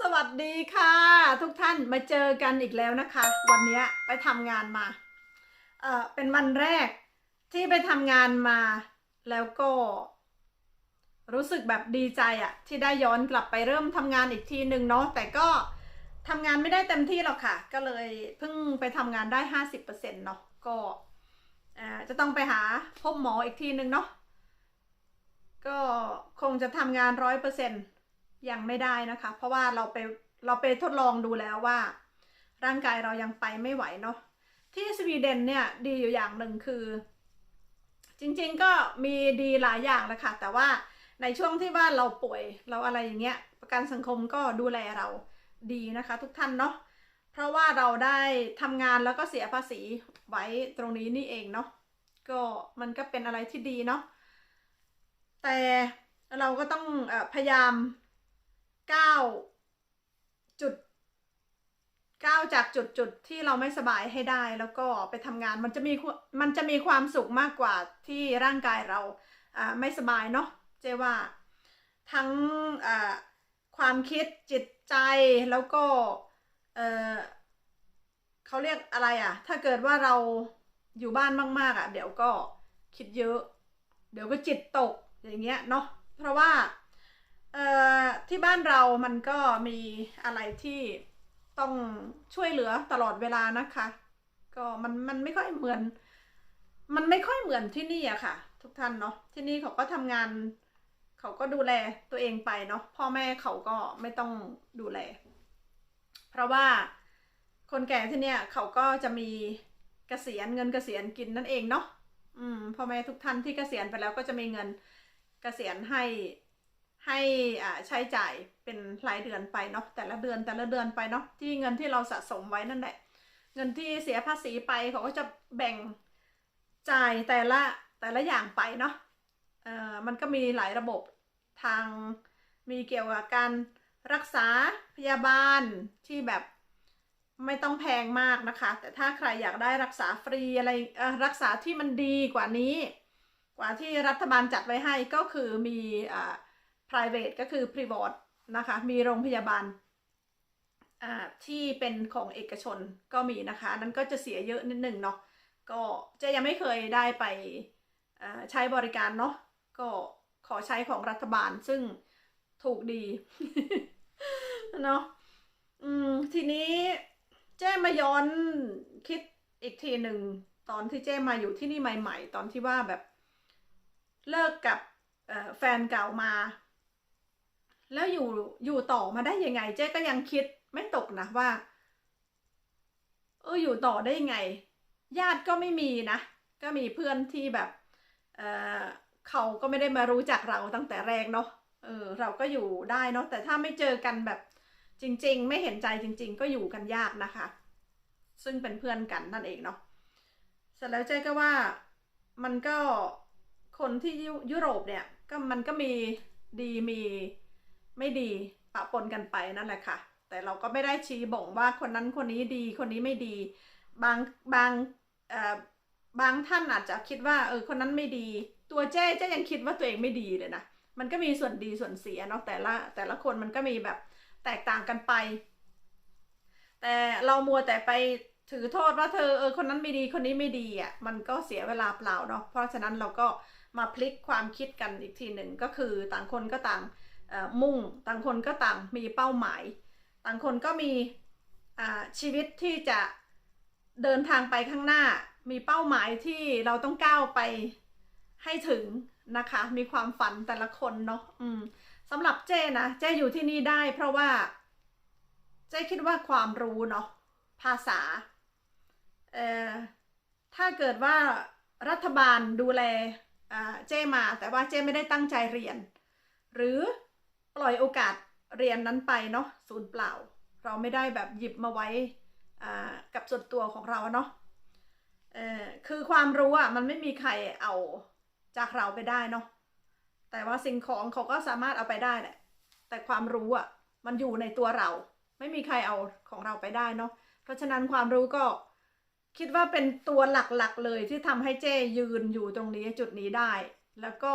สวัสดีค่ะ ทุกท่านมาเจอกันอีกแล้วนะคะ วันนี้ไปทำงานมาเออเป็นวันแรกที่ไปทำงานมา แล้วก็ รู้สึกแบบดีใจอะที่ได้ย้อนกลับไปเริ่มทำงานอีกทีหนึ่งเนาะแต่ก็ทำงานไม่ได้เต็มที่หรอกค่ะ ก็เลยเพิ่งไปทำงานได้ห้าสิบเปอร์เซ็นต์เนาะก็เออจะต้องไปหาพบหมออีกทีหนึ่งเนาะก็คงจะทำงานร้อยเปอร์เซ็นต์ ยังไม่ได้นะคะ เพราะว่าเราไปเราไปทดลองดูแล้วว่า ร่างกายเรายังไปไม่ไหวเนาะที่สวีเดนเนี่ยดีอยู่อย่างหนึ่งคือ จริงๆก็มีดีหลายอย่างแหละค่ะ แต่ว่าในช่วงที่ว่าเราป่วยเราอะไรอย่างเงี้ย ประกันสังคมก็ดูแลเราดีนะคะ ทุกท่านเนาะเพราะว่าเราได้ทำงานแล้วก็เสียภาษีไว้ตรงนี้นี่เองเนาะก็มันก็เป็นอะไรที่ดีเนาะแต่เราก็ต้องอพยายาม ก้าจุดก้าจากจุดจุดที่เราไม่สบายให้ได้แล้วก็ไปทำงานมันจะมีมันจะมีความสุขมากกว่าที่ร่างกายเราไม่สบายเนาะเจว่าทั้งความคิดจิตใจแล้วก็เขาเรียกอะไรอะ่ะ ถ้าเกิดว่าเราอยู่บ้านมากๆอะ่ะ เดี๋ยวก็คิดเยอะ เดี๋ยวก็จิตตกอย่างเงี้ยเนาะเพราะว่า ที่บ้านเรามันก็มีอะไรที่ต้องช่วยเหลือตลอดเวลานะคะ ก็มันมันไม่ค่อยเหมือน มันไม่ค่อยเหมือนที่นี่อะค่ะ ทุกท่านเนาะที่นี่เขาก็ทำงานเขาก็ดูแลตัวเองไปเนาะพ่อแม่เขาก็ไม่ต้องดูแล เพราะว่าคนแก่ที่เนี่ยเขาก็จะมีเกษียณเงินเกษียณกินนั่นเองเนาะอืมพ่อแม่ทุกท่านที่เกษียณไปแล้วก็จะมีเงินเกษียณให้ ให้ใช้จ่ายเป็นรายเดือนไปเนาะแต่ละเดือนแต่ละเดือนไปเนาะที่เงินที่เราสะสมไว้นั่นแหละ เงินที่เสียภาษีไปเขาก็จะแบ่งจ่ายแต่ละแต่ละอย่างไปเนาะเอ่อมันก็มีหลายระบบทางมีเกี่ยวกับการรักษาพยาบาลที่แบบไม่ต้องแพงมากนะคะ แต่ถ้าใครอยากได้รักษาฟรีอะไรรักษาที่มันดีกว่านี้ กว่าที่รัฐบาลจัดไว้ให้ก็คือมีอ่า private ก็คือ private นะคะ มีโรงพยาบาลที่เป็นของเอกชนก็มีนะคะ นั้นก็จะเสียเยอะนิดหนึ่งเนาะ ก็เจะยังไม่เคยได้ไปใช้บริการเนาะ ก็ขอใช้ของรัฐบาลซึ่งถูกดีเนาะทีนี้เจ้มาย้อนคิดอีกทีหนึ่งตอนที่เจ้มาอยู่ที่นี่ใหม่ ๆ ตอนที่ว่าแบบเลิกกับแฟนเก่ามา แล้วอยู่อยู่ต่อมาได้ยังไง เจ๊ก็ยังคิดไม่ตกนะว่าเอออยู่ต่อได้ยังไง ญาติก็ไม่มีนะ ก็มีเพื่อนที่แบบเออเขาก็ไม่ได้มารู้จักเราตั้งแต่แรกเนาะเออเราก็อยู่ได้เนาะแต่ถ้าไม่เจอกันแบบจริง ๆ ไม่เห็นใจจริง ๆ ก็อยู่กันยากนะคะ ซึ่งเป็นเพื่อนกันนั่นเองเนาะเสร็จแล้วเจ๊ก็ว่ามันก็คนที่ยุยุโรปเนี่ยก็มันก็มีดีมี ไม่ดีปะปนกันไปนั่นแหละค่ะ แต่เราก็ไม่ได้ชี้บ่งว่าคนนั้นคนนี้ดีคนนี้ไม่ดี บางบางเออบางท่านอาจจะคิดว่าเออคนนั้นไม่ดี ตัวเจ๊เจ๊ยังคิดว่าตัวเองไม่ดีเลยนะมันก็มีส่วนดีส่วนเสียเนาะแต่ละแต่ละคนมันก็มีแบบแตกต่างกันไป แต่เรามัวแต่ไปถือโทษว่าเธอเออคนนั้นไม่ดีคนนี้ไม่ดีอะมันก็เสียเวลาเปล่าเนาะเพราะฉะนั้นเราก็มาพลิกความคิดกันอีกทีหนึ่งก็คือต่างคนก็ต่าง มุ่ง ต่างคนก็ต่างมีเป้าหมาย ต่างคนก็มีชีวิตที่จะเดินทางไปข้างหน้า มีเป้าหมายที่เราต้องก้าวไปให้ถึงนะคะ มีความฝันแต่ละคนเนาะสำหรับเจ้นะ เจ้อยู่ที่นี่ได้เพราะว่า เจ๊คิดว่าความรู้เนาะภาษาเอ่อถ้าเกิดว่ารัฐบาลดูแลเจ้มา แต่ว่าเจ้ไม่ได้ตั้งใจเรียน หรือ ปล่อยโอกาสเรียนนั้นไปเนาะศูนย์เปล่า เราไม่ได้แบบหยิบมาไว้กับส่วนตัวของเราเนาะคือความรู้อะมันไม่มีใครเอาจากเราไปได้เนาะแต่ว่าสิ่งของเขาก็สามารถเอาไปได้แหละแต่ความรู้อะมันอยู่ในตัวเรา ไม่มีใครเอาของเราไปได้เนาะเพราะฉะนั้นความรู้ก็คิดว่าเป็นตัวหลักๆเลยที่ทำให้เจ้ยืนอยู่ตรงนี้จุดนี้ได้ แล้วก็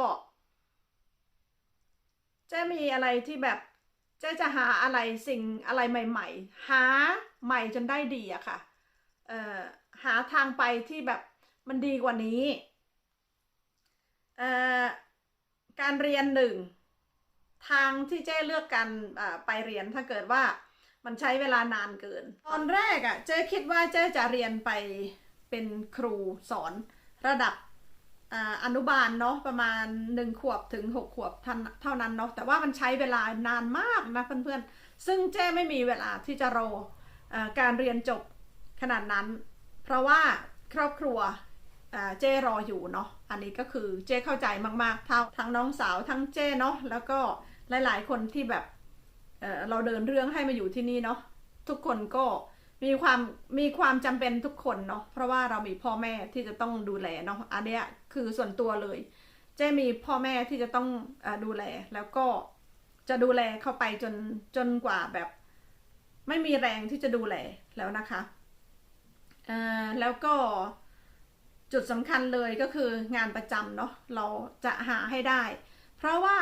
เจ้มีอะไรที่แบบเจ๊จะหาอะไรสิ่งอะไรใหม่ ๆ หาใหม่จนได้ดีอะค่ะเอ่อหาทางไปที่แบบมันดีกว่านี้เอ่อการเรียนหนึ่งทางที่เจ้เลือกกันไปเรียนถ้าเกิดว่ามันใช้เวลานานเกิน ตอนแรกอะ่ะเจ้คิดว่าเจ้จะเรียนไปเป็นครูสอนระดับ อนุบาลเนาะประมาณหนึ่งขวบถึงหกขวบเท่าเท่านั้นเนาะแต่ว่ามันใช้เวลานานมากนะเพื่อนๆ ซึ่งเจ้ไม่มีเวลาที่จะรออการเรียนจบขนาดนั้น เพราะว่าครอบครัวเจ้รออยู่เนาะอันนี้ก็คือเจ้เข้าใจมากๆทั้งทั้งน้องสาวทั้งเจ้เนาะแล้วก็หลายๆคนที่แบบเเราเดินเรื่องให้มาอยู่ที่นี่เนาะทุกคนก็ มีความมีความจำเป็นทุกคนเนาะเพราะว่าเรามีพ่อแม่ที่จะต้องดูแลเนาะอันเนี้ยคือส่วนตัวเลยเจ้มีพ่อแม่ที่จะต้องอดูแลแล้วก็จะดูแลเข้าไปจนจนกว่าแบบ ไม่มีแรงที่จะดูแลแล้วนะคะแล้วก็จุดสำคัญเลยก็คืองานประจำเนาะเราจะหาให้ได้ เพราะว่า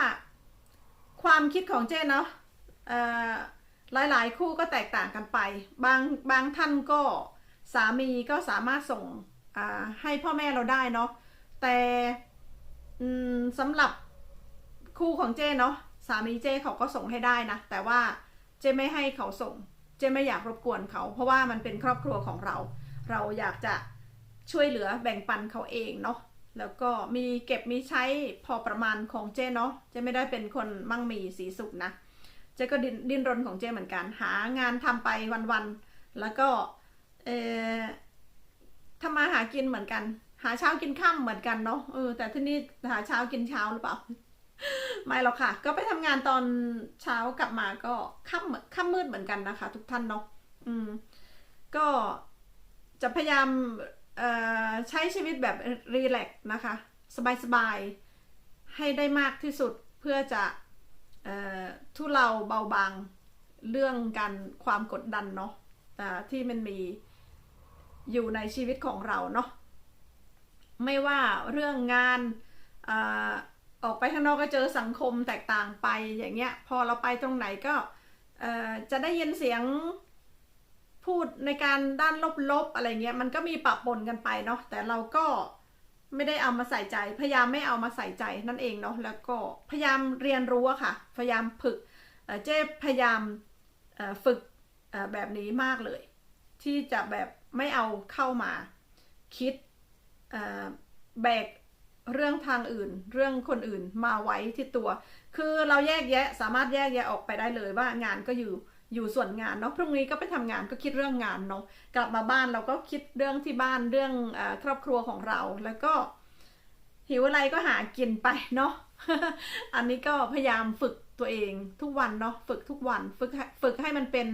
ความคิดของเจ้เนาะ หลาย ๆ คู่ก็แตกต่างกันไป บางบางท่านก็สามีก็สามารถส่งให้พ่อแม่เราได้เนาะแต่สำหรับคู่ของเจ้เนาะสามีเจ้เขาก็ส่งให้ได้นะ แต่ว่าเจ้ไม่ให้เขาส่ง เจ้ไม่อยากรบกวนเขา เพราะว่ามันเป็นครอบครัวของเรา เราอยากจะช่วยเหลือแบ่งปันเขาเองเนาะแล้วก็มีเก็บมีใช้พอประมาณของเจ้เนาะเจ้ไม่ได้เป็นคนมั่งมีสีสุขนะ เจ้ก็ดินดินรนของเจ้เหมือนกัน หางานทำไปวันๆแล้วก็เออทำมาหากินเหมือนกัน หาเช้ากินค่ำเหมือนกันเนาะเออแต่ที่นี่หาเช้ากินเช้าหรือเปล่า ไม่หรอกค่ะ ก็ไปทำงานตอนเช้ากลับมาก็ค่ำค่ำมืดเหมือนกันนะคะ ทุกท่านเนาะอืมก็จะพยายามใช้ชีวิตแบบรีแลกซ์นะคะ สบายๆ ให้ได้มากที่สุดเพื่อจะ ทุเลาเบาบางเรื่องการความกดดันเนาะที่มันมีอยู่ในชีวิตของเราเนาะไม่ว่าเรื่องงานอออกไปข้างนอกก็เจอสังคมแตกต่างไปอย่างเงี้ยพอเราไปตรงไหนก็จะได้ยินเสียงพูดในการด้านลบๆอะไรเงี้ยมันก็มีปะปนกันไปเนาะแต่เราก็ ไม่ได้เอามาใส่ใจ พยายามไม่เอามาใส่ใจนั่นเองเนาะแล้วก็พยายามเรียนรู้อะค่ะ พยายามฝึกเจ๊พยายามฝึกแบบนี้มากเลย ที่จะแบบไม่เอาเข้ามาคิดแบกเรื่องทางอื่น เรื่องคนอื่นมาไว้ที่ตัว คือเราแยกแยะสามารถแยกแยะออกไปได้เลยว่างานก็อยู่ อยู่ส่วนงานเนาะพรุ่งนี้ก็ไปทำงานก็คิดเรื่องงานเนาะกลับมาบ้านเราก็คิดเรื่องที่บ้านเรื่องอครอบครัวของเราแล้วก็ หิวอะไรก็หากินไปเนาะอันนี้ก็พยายามฝึกตัวเองทุกวันเนาะฝึกทุกวันฝึกให้ฝึกให้มันเป็น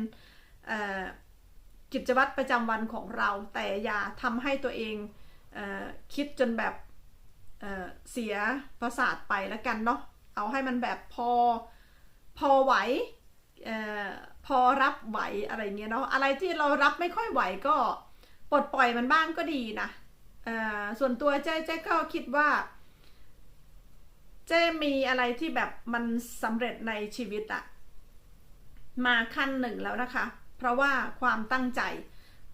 กิจวัตรประจำวันของเรา แต่อย่าทำให้ตัวเองเอคิดจนแบบเเสียประสาทไปแล้วกันเนาะเอาให้มันแบบพอพอไหว พอรับไหวอะไรเงี้ยเนาะอะไรที่เรารับไม่ค่อยไหวก็ปลดปล่อยมันบ้างก็ดีนะเอ่อส่วนตัวเจ๊เจ๊ก็คิดว่า เจ๊มีอะไรที่แบบมันสำเร็จในชีวิตอะมาขั้นหนึ่งแล้วนะคะ เพราะว่าความตั้งใจ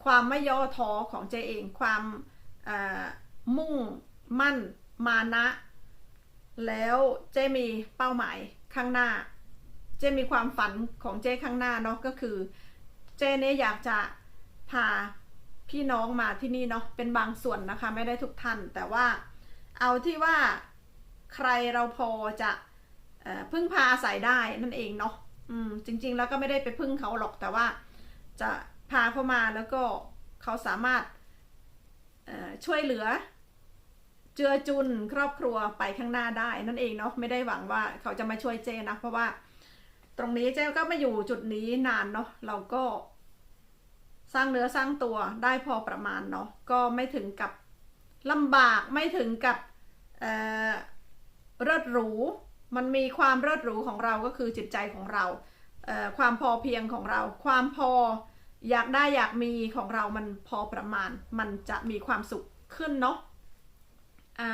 ความไม่ย่อท้อของเจ๊เอง ความมุ่งมั่นมานะ แล้วเจ๊มีเป้าหมายข้างหน้า เจมีความฝันของเจข้างหน้าเนาะก็คือ เจเนี่ยอยากจะพาพี่น้องมาที่นี่เนาะเป็นบางส่วนนะคะไม่ได้ทุกท่าน แต่ว่าเอาที่ว่าใครเราพอจะออพึ่งพาอาศัยได้นั่นเองเนาะอืมจริง ๆ แล้วก็ไม่ได้ไปพึ่งเขาหรอกแต่ว่าจะพาเขามาแล้วก็เขาสามารถช่วยเหลือ เจือจุนครอบครัวไปข้างหน้าได้นั่นเองเนาะไม่ได้หวังว่าเขาจะมาช่วยเจนะเพราะว่า ตรงนี้เจ๊ก็มาอยู่จุดนี้นานเนาะเราก็สร้างเนื้อสร้างตัวได้พอประมาณเนาะก็ไม่ถึงกับลำบากไม่ถึงกับเอ่อเลิศหรูมันมีความเลิศหรูของเราก็คือจิตใจของเราเออความพอเพียงของเรา ความพออยากได้อยากมีของเรามันพอประมาณ มันจะมีความสุขขึ้นเนาะอ่า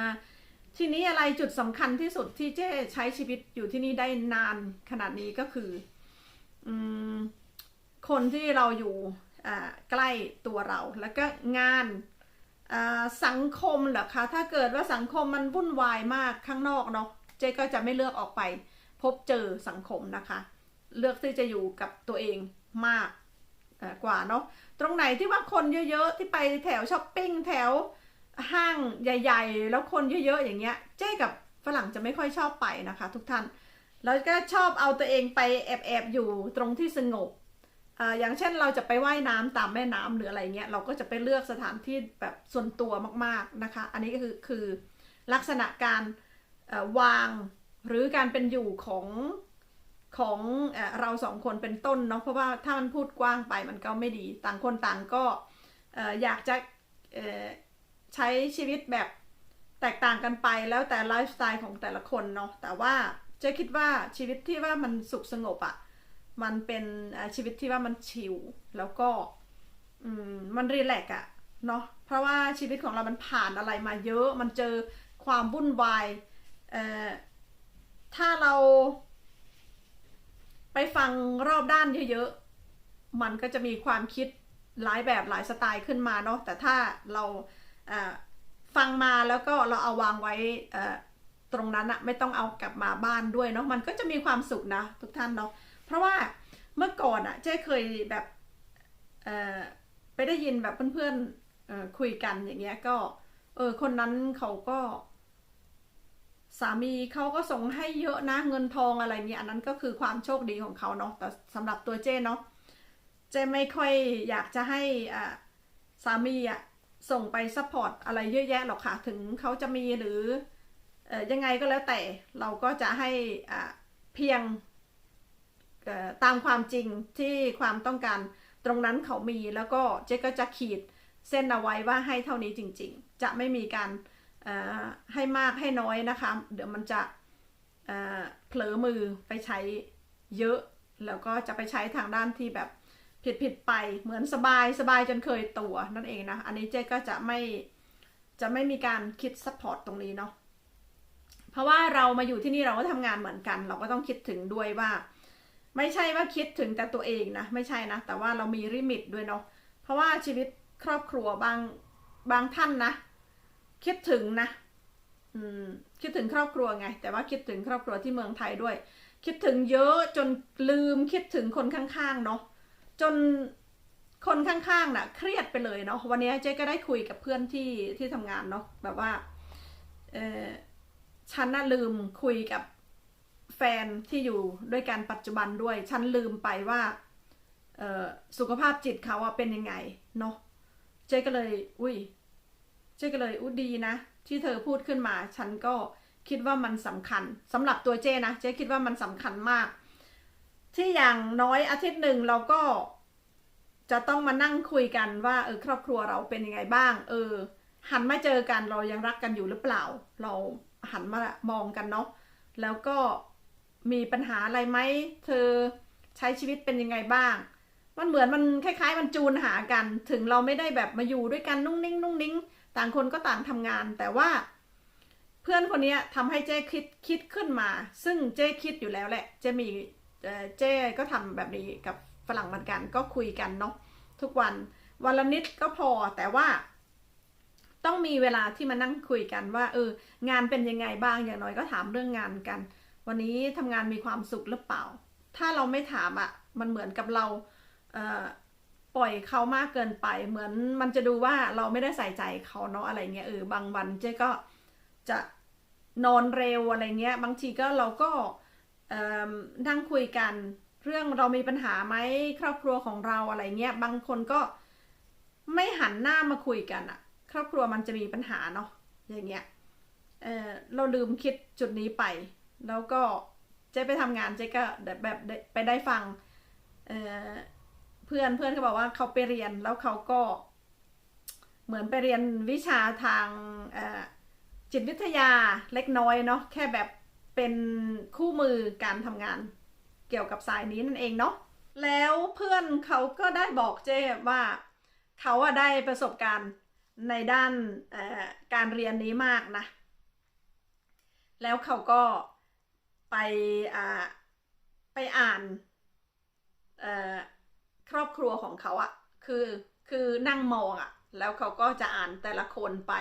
ทีนี้อะไรจุดสำคัญที่สุดที่เจ๊ใช้ชีวิตอยู่ที่นี่ได้นานขนาดนี้ก็คืออคนที่เราอยู่ใกล้ตัวเราแล้วก็งานสังคมเหรอคะถ้าเกิดว่าสังคมมันวุ่นวายมากข้างนอกเนาะเจ๊ก็จะไม่เลือกออกไป พบเจอสังคมนะคะ เลือกที่จะอยู่กับตัวเองมากกว่าเนาะตรงไหนที่ว่าคนเยอะๆที่ไปแถวช้อปปิ้งแถว ห้างใหญ่ ๆ แล้วคนเยอะๆอย่างเงี้ย เจ๊กับฝรั่งจะไม่ค่อยชอบไปนะคะ ทุกท่าน แล้วก็ชอบเอาตัวเองไปแอบๆอยู่ตรงที่สงบออย่างเช่นเราจะไปว่ายน้ำตามแม่น้ำหรืออะไรเงี้ยเราก็จะไปเลือกสถานที่แบบส่วนตัวมากๆนะคะ อันนี้ก็คือคือลักษณะการวางหรือการเป็นอยู่ของของเอเราสองคนเป็นต้นเนาะเพราะว่าถ้ามันพูดกว้างไปมันก็ไม่ดี ต่างคนต่างก็เอ่อยากจะ ใช้ชีวิตแบบแตกต่างกันไปแล้วแต่ไลฟ์สไตล์ของแต่ละคนเนาะแต่ว่าเจะคิดว่าชีวิตที่ว่ามันสุขสงบอะ่ะมันเป็นชีวิตที่ว่ามันชิลแล้วก็มันรีแลกซ์อะเนาะเพราะว่าชีวิตของเรามันผ่านอะไรมาเยอะ มันเจอความวุ่นวายถ้าเรา ไปฟังรอบด้านเยอะๆมันก็จะมีความคิดหลายแบบหลายสไตล์ขึ้นมาเนาะแต่ถ้าเรา ฟังมาแล้วก็เราเอาวางไว้ตรงนั้นอะไม่ต้องเอากลับมาบ้านด้วยเนาะมันก็จะมีความสุขนะทุกท่านเนาะเพราะว่าเมื่อก่อนอะเจ๊เคยแบบไปได้ยินแบบเพื่อนๆคุยกันอย่างเงี้ยก็เออคนนั้นเขาก็สามีเขาก็ส่งให้เยอะนะเงินทองอะไรเนี่ยอันนั้นก็คือความโชคดีของเขาเนาะแต่สำหรับตัวเจ้เนาะเจ้ไม่ค่อยอยากจะให้อ่าสามีอะ ส่งไปซัพพอร์ตอะไรเยอะแยะหรอกค่ะ ถึงเขาจะมีหรืออยังไงก็แล้วแต่เราก็จะให้เพียงตามความจริงที่ความต้องการตรงนั้นเขามีแล้วก็เจ๊ก็จะขีดเส้นเอาไว้ว่าให้เท่านี้จริง ๆ จะไม่มีการให้มากให้น้อยนะคะ เดี๋ยวมันจะเผลอมือไปใช้เยอะ แล้วก็จะไปใช้ทางด้านที่แบบ ผิดผิดไปเหมือนสบายสบายจนเคยตัวนั่นเองนะ อันนี้เจ๊ก็จะไม่จะไม่มีการคิดซัพพอร์ตตรงนี้เนาะเพราะว่าเรามาอยู่ที่นี่เราก็ทำงานเหมือนกัน เราก็ต้องคิดถึงด้วยว่า ไม่ใช่ว่าคิดถึงแต่ตัวเองนะ ไม่ใช่นะ แต่ว่าเรามีริมิตด้วยเนาะเพราะว่าชีวิตครอบครัวบางบางท่านนะ คิดถึงนะอืมคิดถึงครอบครัวไง แต่ว่าคิดถึงครอบครัวที่เมืองไทยด้วย คิดถึงเยอะจนลืมคิดถึงคนข้างๆเนาะ จนคนข้างๆน่ะ เครียดไปเลยเนาะวันนี้เจ๊ก็ได้คุยกับเพื่อนที่ที่ทำงานเนาะแบบว่าเออฉันน่ะลืมคุยกับแฟนที่อยู่ด้วยกันปัจจุบันด้วย ฉันลืมไปว่าเออสุขภาพจิตเขาอะเป็นยังไงเนาะเจ๊ก็เลย อุ้ยเจ๊ก็เลยอู้ดีนะ ที่เธอพูดขึ้นมา ฉันก็คิดว่ามันสำคัญสำหรับตัวเจ๊นะเจ๊คิดว่ามันสำคัญมาก ที่อย่างน้อยอาทิตย์หนึ่งเราก็จะต้องมานั่งคุยกันว่าเออครอบครัวเราเป็นยังไงบ้าง เออ หันมาเจอกันเรายังรักกันอยู่หรือเปล่า เราหันมามองกันเนาะแล้วก็มีปัญหาอะไรไหมเธอใช้ชีวิตเป็นยังไงบ้าง มันเหมือนมันคล้ายๆ มันจูนหากัน ถึงเราไม่ได้แบบมาอยู่ด้วยกันนุ่งนิ่งนุ่งนิ่งต่างคนก็ต่างทำงาน แต่ว่า เพื่อนคนนี้ทำให้เจ้คิดคิดขึ้นมา ซึ่งเจ้คิดอยู่แล้วแหละเจ้มี เจ้ก็ทำแบบนี้กับฝรั่งเหมือนกันก็คุยกันเนาะทุกวันวันละนิดก็พอแต่ว่า ต้องมีเวลาที่มานั่งคุยกันว่าเอองานเป็นยังไงบ้างอย่างน้อยก็ถามเรื่องงานกัน วันนี้ทำงานมีความสุขหรือเปล่า ถ้าเราไม่ถามอะ่ะมันเหมือนกับเราเปล่อยเขามากเกินไปเหมือนมันจะดูว่าเราไม่ได้ใส่ใจเขาเนาะอะไรเงี้ยเออบางวันเจ๊ก็จะนอนเร็วอะไรเงี้ย บางทีก็เราก็ นั่งคุยกัน เรื่องเรามีปัญหาไหมครอบครัวของเราอะไรเงี้ยบางคนก็ไม่หันหน้ามาคุยกันอะครอบครัวมันจะมีปัญหาเนาะอย่างเงี้ยเออเราลืมคิดจุดนี้ไป แล้วก็เจ๊ไปทำงานเจ๊ก็แบบไปได้ฟังเเพื่อนเพื่อนเขาบอกว่าเขาไปเรียนแล้วเขาก็ เหมือนไปเรียนวิชาทางจิตวิทยาเล็กน้อยเนาะแค่แบบ เป็นคู่มือการทำงานเกี่ยวกับสายนี้นั่นเองเนาะแล้วเพื่อนเขาก็ได้บอกเจ้ว่าเขาอะได้ประสบการณ์ในด้านการเรียนนี้มากนะ แล้วเขาก็ไปไปอ่านครอบครัวของเขาอะคือคือนั่งมองอะแล้วเขาก็จะอ่านแต่ละคนไป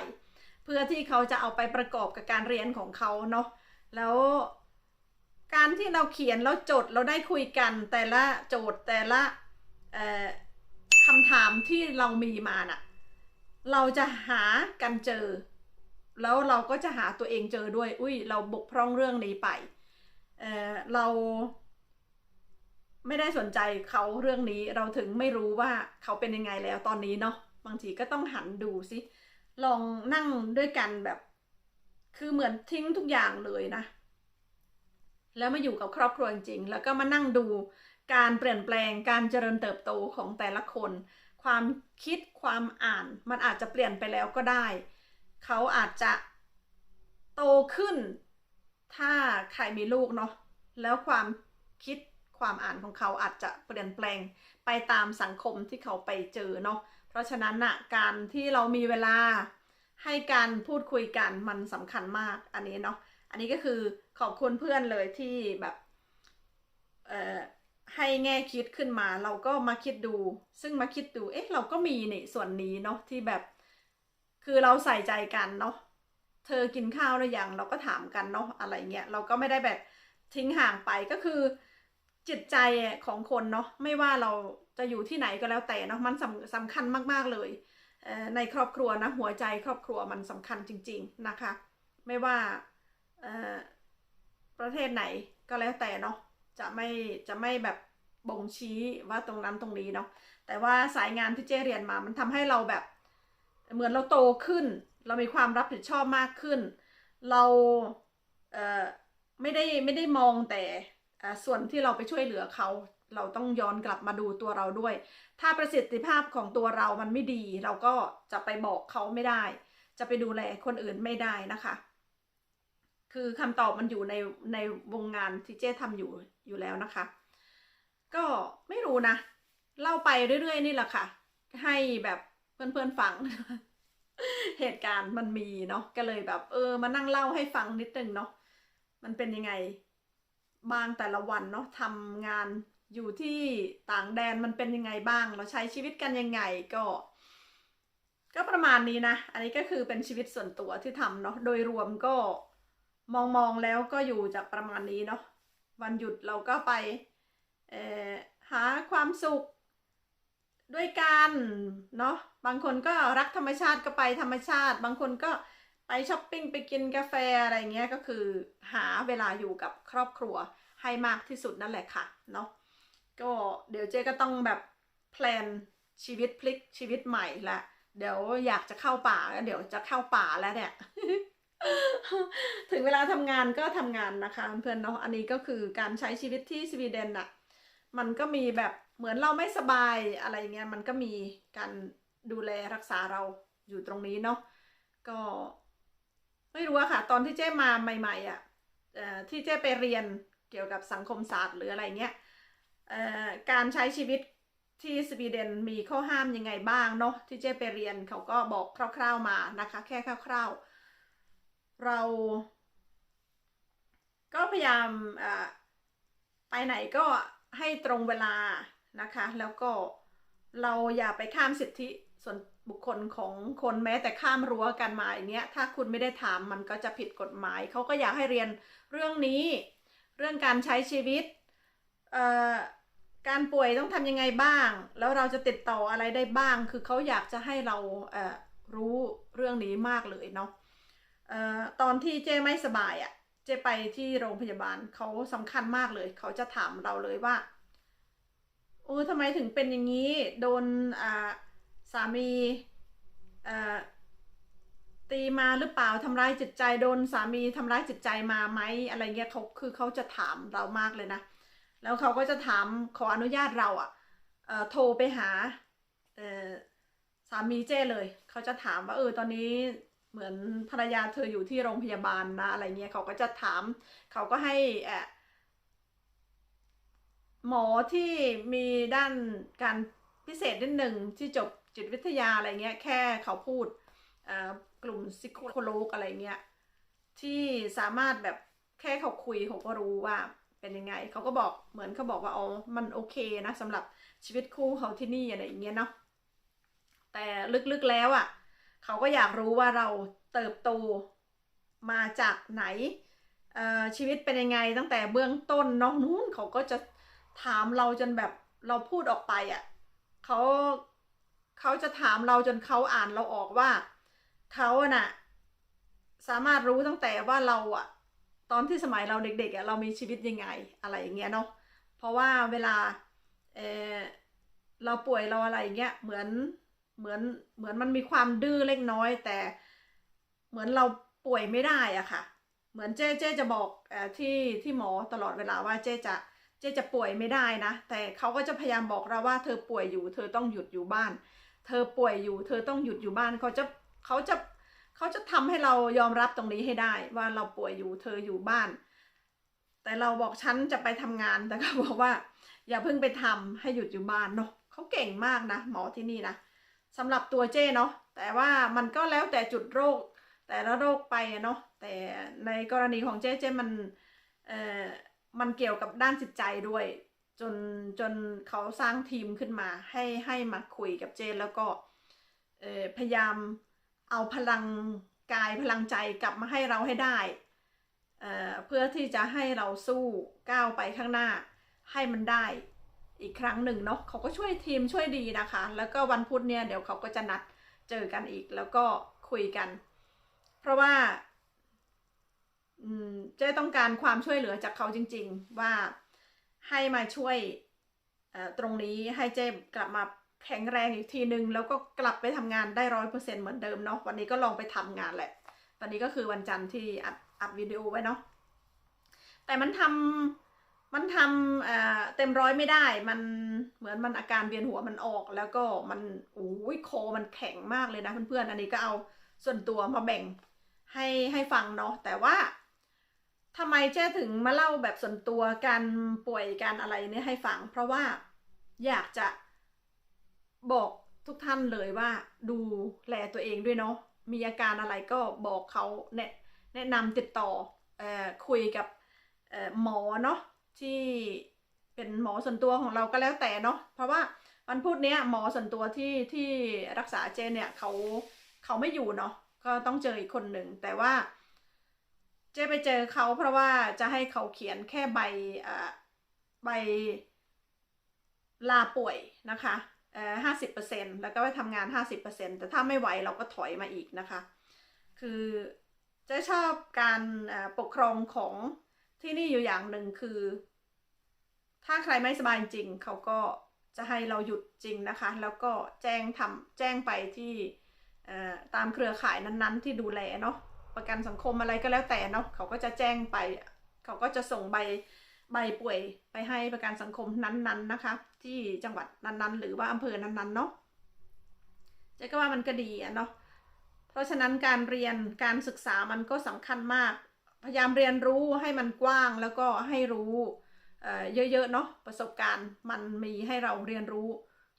เพื่อที่เขาจะเอาไปประกอบกับการเรียนของเขาเนาะ แล้วการที่เราเขียนแล้วจดเราได้คุยกันแต่ละโจทย์แต่ละคำถามที่เรามีมาน่ะ เราจะหากันเจอ แล้วเราก็จะหาตัวเองเจอด้วย อุ้ยเราบกพร่องเรื่องนี้ไปเเราไม่ได้สนใจเขาเรื่องนี้เราถึงไม่รู้ว่าเขาเป็นยังไงแล้วตอนนี้เนาะบางทีก็ต้องหันดูสิลองนั่งด้วยกันแบบ คือเหมือนทิ้งทุกอย่างเลยนะ แล้วมาอยู่กับครอบครัวจริงๆแล้วก็มานั่งดูการเปลี่ยนแปลงการเจริญเติบโตของแต่ละคน ความคิดความอ่านมันอาจจะเปลี่ยนไปแล้วก็ได้ เขาอาจจะโตขึ้น ถ้าใครมีลูกเนาะแล้วความคิดความอ่านของเขาอาจจะเปลี่ยนแปลงไปตามสังคมที่เขาไปเจอเนาะเพราะฉะนั้นนะการที่เรามีเวลา ให้การพูดคุยกันมันสำคัญมากอันนี้เนาะอันนี้ก็คือขอบคุณเพื่อนเลยที่แบบเอ่อให้แง่คิดขึ้นมาเราก็มาคิดดู ซึ่งมาคิดดูเอ๊ะเราก็มีนี่ส่วนนี้เนาะที่แบบ คือเราใส่ใจกันเนาะเธอกินข้าวหรือยังเราก็ถามกันเนาะอะไรเงี้ยเราก็ไม่ได้แบบทิ้งห่างไปก็คือ จิตใจของคนเนาะไม่ว่าเราจะอยู่ที่ไหนก็แล้วแต่เนาะมันสำสำคัญมากๆเลย ในครอบครัวนะหัวใจครอบครัวมันสำคัญจริง ๆนะคะ ไม่ว่าประเทศไหนก็แล้วแต่เนาะจะไม่จะไม่แบบบ่งชี้ว่าตรงนั้นตรงนี้เนาะแต่ว่าสายงานที่เจเรียนมามันทำให้เราแบบเหมือนเราโตขึ้น เรามีความรับผิดชอบมากขึ้น เราเไม่ได้ไม่ได้มองแต่ส่วนที่เราไปช่วยเหลือเขา เราต้องย้อนกลับมาดูตัวเราด้วย ถ้าประสิทธิภาพของตัวเรามันไม่ดี เราก็จะไปบอกเขาไม่ได้ จะไปดูแลคนอื่นไม่ได้นะคะ คือคำตอบมันอยู่ในในวงงานที่เจ้ทำอยู่อยู่แล้วนะคะ ก็ไม่รู้นะ เล่าไปเรื่อยๆนี่แหละค่ะ ให้แบบเพื่อนๆฟัง เหตุการณ์มันมีเนาะ ก็เลยแบบ เออมานั่งเล่าให้ฟังนิดนึงเนาะ มันเป็นยังไงบางแต่ละวันเนาะทำงาน อยู่ที่ต่างแดนมันเป็นยังไงบ้าง เราใช้ชีวิตกันยังไงก็ ก็ประมาณนี้นะ อันนี้ก็คือเป็นชีวิตส่วนตัวที่ทำเนาะโดยรวมก็มองมองแล้วก็อยู่จากประมาณนี้เนาะวันหยุดเราก็ไปหาความสุขด้วยกันเนาะบางคนก็รักธรรมชาติก็ไปธรรมชาติ บางคนก็ไปช้อปปิ้งไปกินกาแฟอะไรเงี้ยก็คือหาเวลาอยู่กับครอบครัวให้มากที่สุดนั่นแหละค่ะเนาะ ก็เดี๋ยวเจ๊ก็ต้องแบบแพลนชีวิตพลิกชีวิตใหม่ละเดี๋ยวอยากจะเข้าป่าแล้วเดี๋ยวจะเข้าป่าแล้วเนี่ยถึงเวลาทำงานก็ทำงานนะคะเพื่อนเนาะอันนี้ก็คือการใช้ชีวิตที่สวีเดนอะมันก็มีแบบเหมือนเราไม่สบายอะไรเงี้ยมันก็มีการดูแลรักษาเราอยู่ตรงนี้เนาะก็ไม่รู้อะค่ะ ตอนที่เจ้มาใหม่ๆอะเอ่อที่เจ้ไปเรียนเกี่ยวกับสังคมศาสตร์หรืออะไรเงี้ย การใช้ชีวิตที่สวีเดนมีข้อห้ามยังไงบ้างเนาะที่เจ้ไปเรียนเขาก็บอกคร่าว ๆมานะคะ แค่คร่าว ๆ เรา ก็พยายามไปไหนก็ให้ตรงเวลานะคะ แล้วก็เราอย่าไปข้ามสิทธิส่วนบุคคลของคนแม้แต่ข้ามรั้วกันมาอย่างเงี้ยถ้าคุณไม่ได้ถามมันก็จะผิดกฎหมาย เขาก็อยากให้เรียนเรื่องนี้ เรื่องการใช้ชีวิตเอ่อ การป่วยต้องทำยังไงบ้าง แล้วเราจะติดต่ออะไรได้บ้าง คือเขาอยากจะให้เราเรู้เรื่องนี้มากเลยเนาะออตอนที่เจ้ไม่สบายอะ่ะ เจไปที่โรงพยาบาลเขาสำคัญมากเลย เขาจะถามเราเลยว่าโอ้ทำไมถึงเป็นอย่างนี้ โดนสามีตีมาหรือเปล่าทำร้ายจิตใจโดนสามีทำร้ายจิตใจมาไหมอะไรเงี้ยเขาคือเขาจะถามเรามากเลยนะ แล้วเขาก็จะถามขออนุญาตเราอะ่ะโทรไปหาสามีเจ้เลย เขาจะถามว่าเออตอนนี้เหมือนภรรยาเธออยู่ที่โรงพยาบาลนะอะไรเงี้ยเขาก็จะถาม เขาก็ให้เอ่อหมอที่มีด้านการพิเศษนิดหนึ่งที่จบจิตวิทยาอะไรเงี้ยแค่เขาพูดกลุ่มซิโคโลกอะไรเงี้ยที่สามารถแบบแค่เขาคุยเขาก็รู้ว่า เป็นยังไง เขาก็บอกเหมือนเขาบอกว่าอ๋อมันโอเคนะสำหรับชีวิตคู่เขาที่นี่อะไรอย่างเงี้ยเนาะแต่ลึกๆแล้วอะ่ะเขาก็อยากรู้ว่าเราเติบโตมาจากไหนชีวิตเป็นยังไงตั้งแต่เบื้องต้นเนาะนู้นเขาก็จะถามเราจนแบบเราพูดออกไปอะ่ะเขาเขาจะถามเราจนเขาอ่านเราออกว่าเขาอะน่ะสามารถรู้ตั้งแต่ว่าเราอะ ตอนที่สมัยเราเด็กๆเรามีชีวิตยังไงอะไรอย่างเงี้ยเนาะเพราะว่าเวลาเออเราป่วยเราอะไรอย่างเงี้ยเหมือนเหมือนเหมือนมันมีความดื้อเล็กน้อย แต่เหมือนเราป่วยไม่ได้อะค่ะ เหมือนเจ๊เจ๊จะบอกอที่ที่หมอตลอดเวลาว่าเจ๊จะเจ๊จะป่วยไม่ได้นะ แต่เขาก็จะพยายามบอกเราว่าเธอป่วยอยู่ เธอต้องหยุดอยู่บ้าน เธอป่วยอยู่ เธอต้องหยุดอยู่บ้านเขาจะเขาจะ เขาจะทำให้เรายอมรับตรงนี้ให้ได้ ว่าเราป่วยอยู่เธออยู่บ้าน แต่เราบอกฉันจะไปทำงานแต่เขาบอกว่า อย่าเพิ่งไปทำให้หยุดอยู่บ้านเนาะเขาเก่งมากนะ หมอที่นี่นะสำหรับตัวเจ้เนาะแต่ว่ามันก็แล้วแต่จุดโรค แต่ละโรคไปอะเนาะแต่ในกรณีของเจ้เจ้มันเอ่อมันเกี่ยวกับด้านจิตใจด้วย จนจนเขาสร้างทีมขึ้นมาให้ให้มาคุยกับเจนแล้วก็พยายาม เอาพลังกายพลังใจกลับมาให้เราให้ได้เเพื่อที่จะให้เราสู้ก้าวไปข้างหน้าให้มันได้อีกครั้งหนึ่งเนาะเขาก็ช่วยทีมช่วยดีนะคะ แล้วก็วันพุธเนี่ยเดี๋ยวเขาก็จะนัดเจอกันอีกแล้วก็คุยกัน เพราะว่าเจ๊ต้องการความช่วยเหลือจากเขาจริง ๆ ว่าให้มาช่วยตรงนี้ให้เจ๊กลับมา แข็งแรงอีกทีนึง แล้วก็กลับไปทำงานได้ร้อยเปอร์เซ็นเหมือนเดิมเนาะวันนี้ก็ลองไปทำงานแหละ ตอนนี้ก็คือวันจันทร์ที่อัดอัดวิดีโอไว้เนาะแต่มันทำมันทำเอ่อเต็มร้อยไม่ได้ มันเหมือนมันอาการเวียนหัวมันออก แล้วก็มันโอ้ยคอมันแข็งมากเลยนะเพื่อนๆ อันนี้ก็เอาส่วนตัวมาแบ่งให้ให้ฟังเนาะ แต่ว่าทำไมเจ๊ถึงมาเล่าแบบส่วนตัวการป่วยการอะไรเนี่ยให้ฟัง เพราะว่าอยากจะ บอกทุกท่านเลยว่าดูแลตัวเองด้วยเนาะมีอาการอะไรก็บอกเขาแนะแนะนำติดต่ออคุยกับหมอเนาะที่เป็นหมอส่วนตัวของเราก็แล้วแต่เนาะเพราะว่าวันพุธเนี้ยหมอส่วนตัวที่ที่รักษาเจนเนี่ยเขาเขาไม่อยู่เนาะก็ต้องเจออีกคนหนึ่งแต่ว่า เจไปเจอเขาเพราะว่าจะให้เขาเขียนแค่ใบใบลาป่วยนะคะ ห้าสิบเปอร์เซ็นแล้วก็ไปทำงานห้าสิบเปอร์เซ็นแต่ถ้าไม่ไหวเราก็ถอยมาอีกนะคะ คือจะชอบการปกครองของที่นี่อยู่อย่างหนึ่งคือ ถ้าใครไม่สบายจริงเขาก็จะให้เราหยุดจริงนะคะ แล้วก็แจ้งทำแจ้งไปที่ตามเครือข่ายนั้นๆ ที่ดูแลเนาะประกันสังคมอะไรก็แล้วแต่เนาะเขาก็จะแจ้งไป เขาก็จะส่งใบ ใบป่วยไปให้ประกันสังคมนั้นๆนะคะ ที่จังหวัดนั้นๆ หรือว่าอำเภอนั้นๆเนาะเจ๊ก็ว่ามันก็ดีอะเนาะเพราะฉะนั้นการเรียนการศึกษามันก็สำคัญมาก พยายามเรียนรู้ให้มันกว้างแล้วก็ให้รู้เยอะๆเนาะประสบการณ์มันมีให้เราเรียนรู้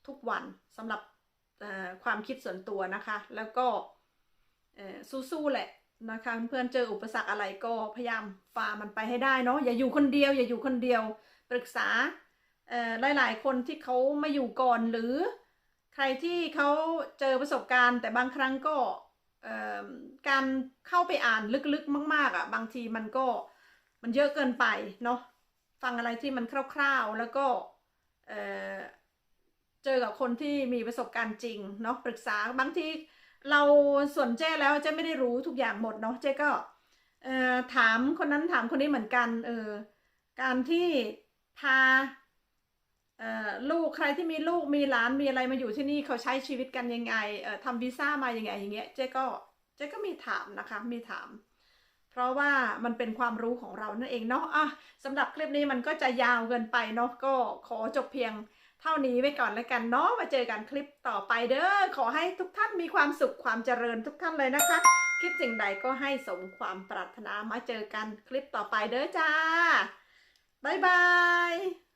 ทุกวันสำหรับความคิดส่วนตัวนะคะ แล้วก็สู้ๆแหละ นะคะเพื่อนเจออุปสรรคอะไรก็พยายามฝ่ามันไปให้ได้เนาะอย่าอยู่คนเดียว อย่าอยู่คนเดียวปรึกษาหลาย ๆ คนที่เขามาอยู่ก่อนหรือใครที่เขาเจอประสบการณ์ แต่บางครั้งก็การเข้าไปอ่านลึกๆ มาก ๆอะบางทีมันก็มันเยอะเกินไปเนาะฟังอะไรที่มันคร่าวๆ แล้วก็เจอกับคนที่มีประสบการณ์จริงเนาะปรึกษาบางที เราส่วนเจ้แล้วเจ้ไม่ได้รู้ทุกอย่างหมดเนาะเจ้ก็ถามคนนั้นถามคนนี้เหมือนกันเออการที่พาลูกใครที่มีลูกมีหลานมีอะไรมาอยู่ที่นี่เขาใช้ชีวิตกันยังไงทำวีซ่ามายังไงอย่างเงี้ยเจ๊ก็เจ๊ก็มีถามนะคะมีถาม เพราะว่ามันเป็นความรู้ของเรานั่นเองเนาะอะสำหรับคลิปนี้มันก็จะยาวเกินไปเนาะก็ขอจบเพียง เท่านี้ไว้ก่อนแล้วกันเนาะมาเจอกันคลิปต่อไปเด้อขอให้ทุกท่านมีความสุขความเจริญทุกท่านเลยนะคะ คิดสิ่งใดก็ให้สมความปรารถนามาเจอกันคลิปต่อไปเด้อจ้าบ๊ายบาย